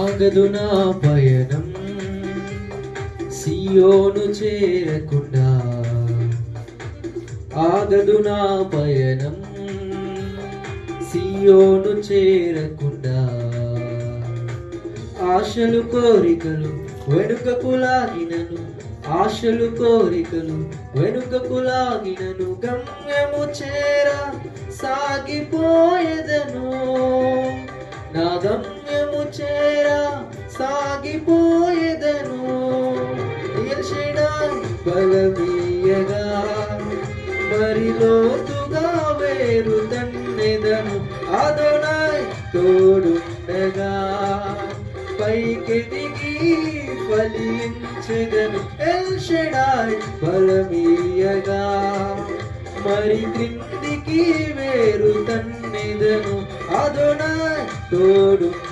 ఆగదు నా పయనం. సియోను చేరకుండా ఆగదు నా పయనం. సియోను చేరకుండా ఆశలు కోరికలు వెనుకకు లాగినను. ఆశలు కోరికలు వెనుకకు లాగినను. గమ్యము చేర సాగిపోయేదను. నా గమ్యం చేర సాగిపోయేదను. ఎల్షడాయ్ బలమీయగా మరి లోతుగా వేరు తన్నెదను. అదొనాయ్ తోడుండగా పైకి దిగి ఫలించెదను. ఎల్షడాయ్ బలమీయగా మరి క్రిందికి వేరు తన్నెదను. అదొనాయ్ తోడు